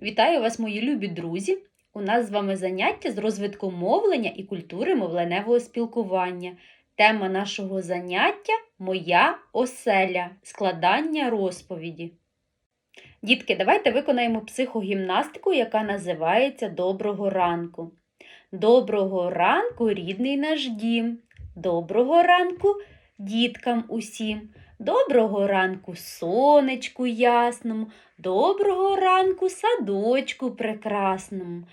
Вітаю вас, мої любі друзі! У нас з вами заняття з розвитку мовлення і культури мовленевого спілкування. Тема нашого заняття Моя оселя складання розповіді. Дітки, давайте виконаємо психогімнастику, яка називається Доброго ранку. Доброго ранку, рідний наш дім. Доброго ранку діткам усім. Доброго ранку сонечку ясному. Доброго ранку садочку прекрасному.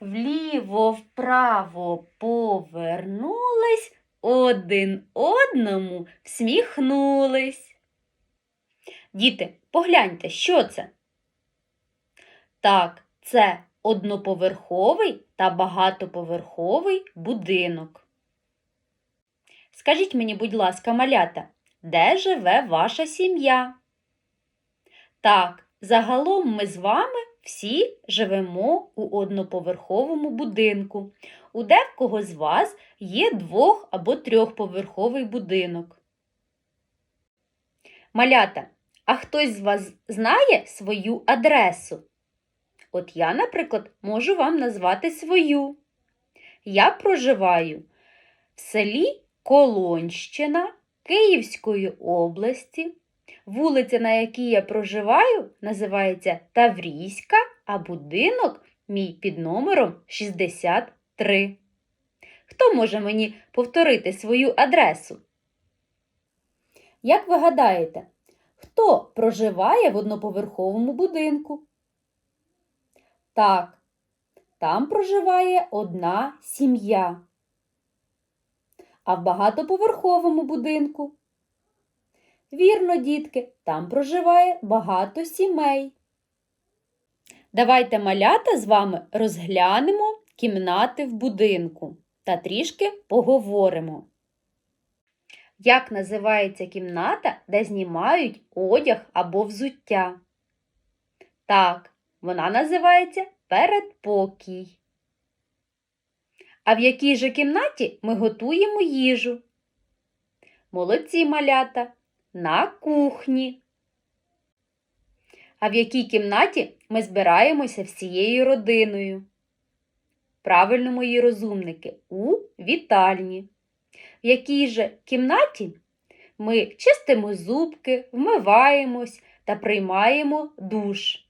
Вліво, вправо повернулись, один одному всміхнулись. Діти, погляньте, що це? Так, це одноповерховий та багатоповерховий будинок. Скажіть мені, будь ласка, малята, де живе ваша сім'я? Так, загалом ми з вами всі живемо у одноповерховому будинку. У декого з вас є двох- або трьохповерховий будинок. Малята, а хтось з вас знає свою адресу? От я, наприклад, можу вам назвати свою. Я проживаю в селі Колонщина Київської області. Вулиця, на якій я проживаю, називається Таврійська, а будинок мій під номером 63. Хто може мені повторити свою адресу? Як ви гадаєте, хто проживає в одноповерховому будинку? Так, там проживає одна сім'я. А в багатоповерховому будинку? Вірно, дітки, там проживає багато сімей. Давайте малята з вами розглянемо кімнати в будинку та трішки поговоримо. Як називається кімната, де знімають одяг або взуття? Так, вона називається передпокій. А в якій же кімнаті ми готуємо їжу? Молодці малята на кухні. А в якій кімнаті ми збираємося всією родиною? Правильно, мої розумники, у вітальні. В якій же кімнаті ми чистимо зубки, вмиваємось та приймаємо душ?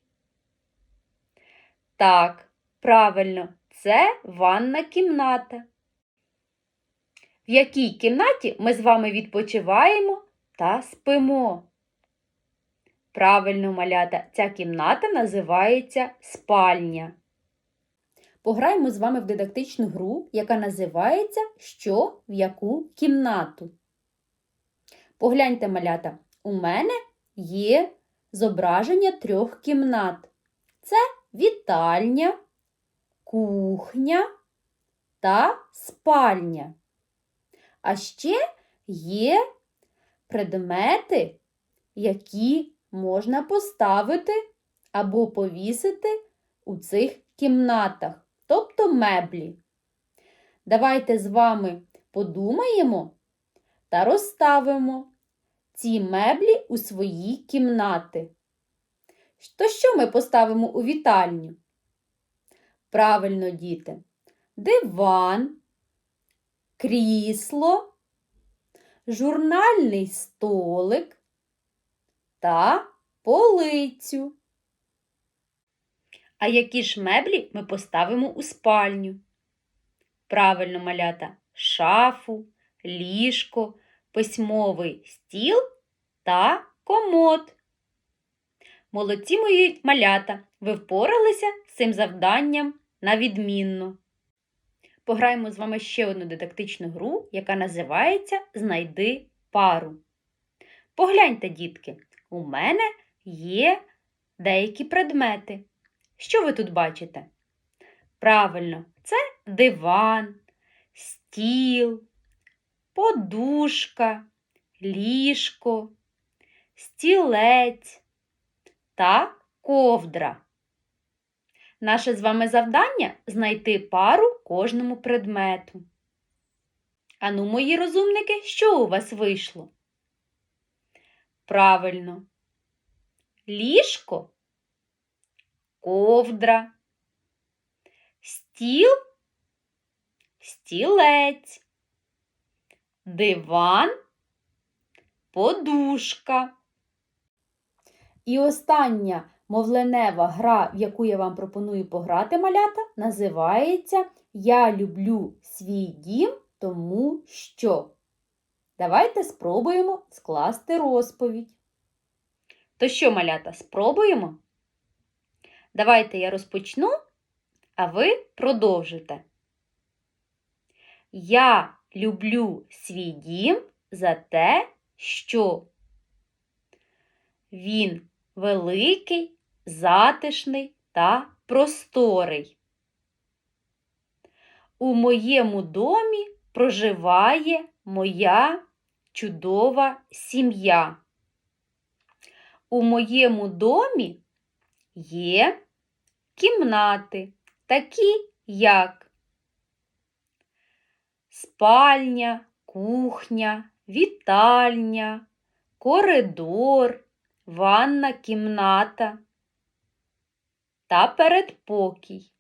Так, правильно, це ванна кімната. В якій кімнаті ми з вами відпочиваємо та спимо? Правильно, малята, ця кімната називається спальня. Пограємо з вами в дидактичну гру, яка називається Що в яку кімнату. Погляньте, малята, у мене є зображення трьох кімнат. Це вітальня, кухня та спальня. А ще є предмети, які можна поставити або повісити у цих кімнатах, тобто меблі. Давайте з вами подумаємо та розставимо ці меблі у свої кімнати. То що ми поставимо у вітальню? Правильно, діти, диван, крісло, журнальний столик та полицю. А які ж меблі ми поставимо у спальню? Правильно, малята, шафу, ліжко, письмовий стіл та комод. Молодці мої малята, ви впоралися з цим завданням на відмінно. Пограємо з вами ще одну дидактичну гру, яка називається Знайди пару. Погляньте, дітки, у мене є деякі предмети. Що ви тут бачите? Правильно, це диван, стіл, подушка, ліжко, стілець та ковдра. Наше з вами завдання знайти пару кожному предмету. Ану, мої розумники, що у вас вийшло? Правильно. Ліжко ковдра, стіл, стілець, диван, подушка. І остання мовленева гра, в яку я вам пропоную пограти малята, називається Я люблю свій дім, тому що. Давайте спробуємо скласти розповідь. То що, малята, спробуємо? Давайте я розпочну, а ви продовжите. Я люблю свій дім за те, що він великий, затишний та просторий. У моєму домі проживає моя чудова сім'я. У моєму домі є кімнати, такі як спальня, кухня, вітальня, коридор, ванна кімната та передпокій.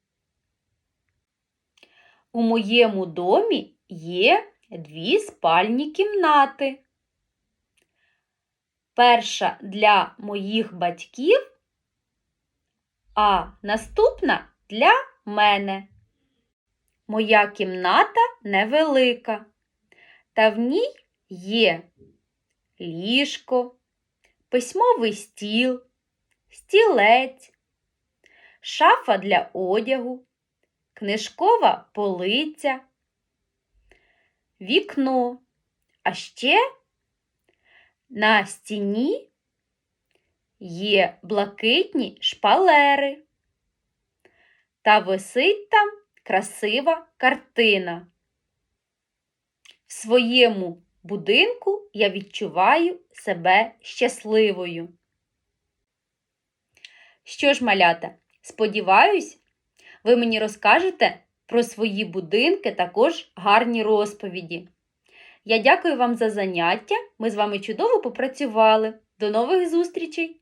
У моєму домі є дві спальні кімнати. Перша для моїх батьків, а наступна для мене. Моя кімната невелика, та в ній є ліжко, письмовий стіл, стілець, шафа для одягу, книжкова полиця, вікно, а ще на стіні є блакитні шпалери та висить там красива картина. В своєму будинку я відчуваю себе щасливою. Що ж, малята, сподіваюсь, ви мені розкажете про свої будинки також гарні розповіді. Я дякую вам за заняття. Ми з вами чудово попрацювали. До нових зустрічей!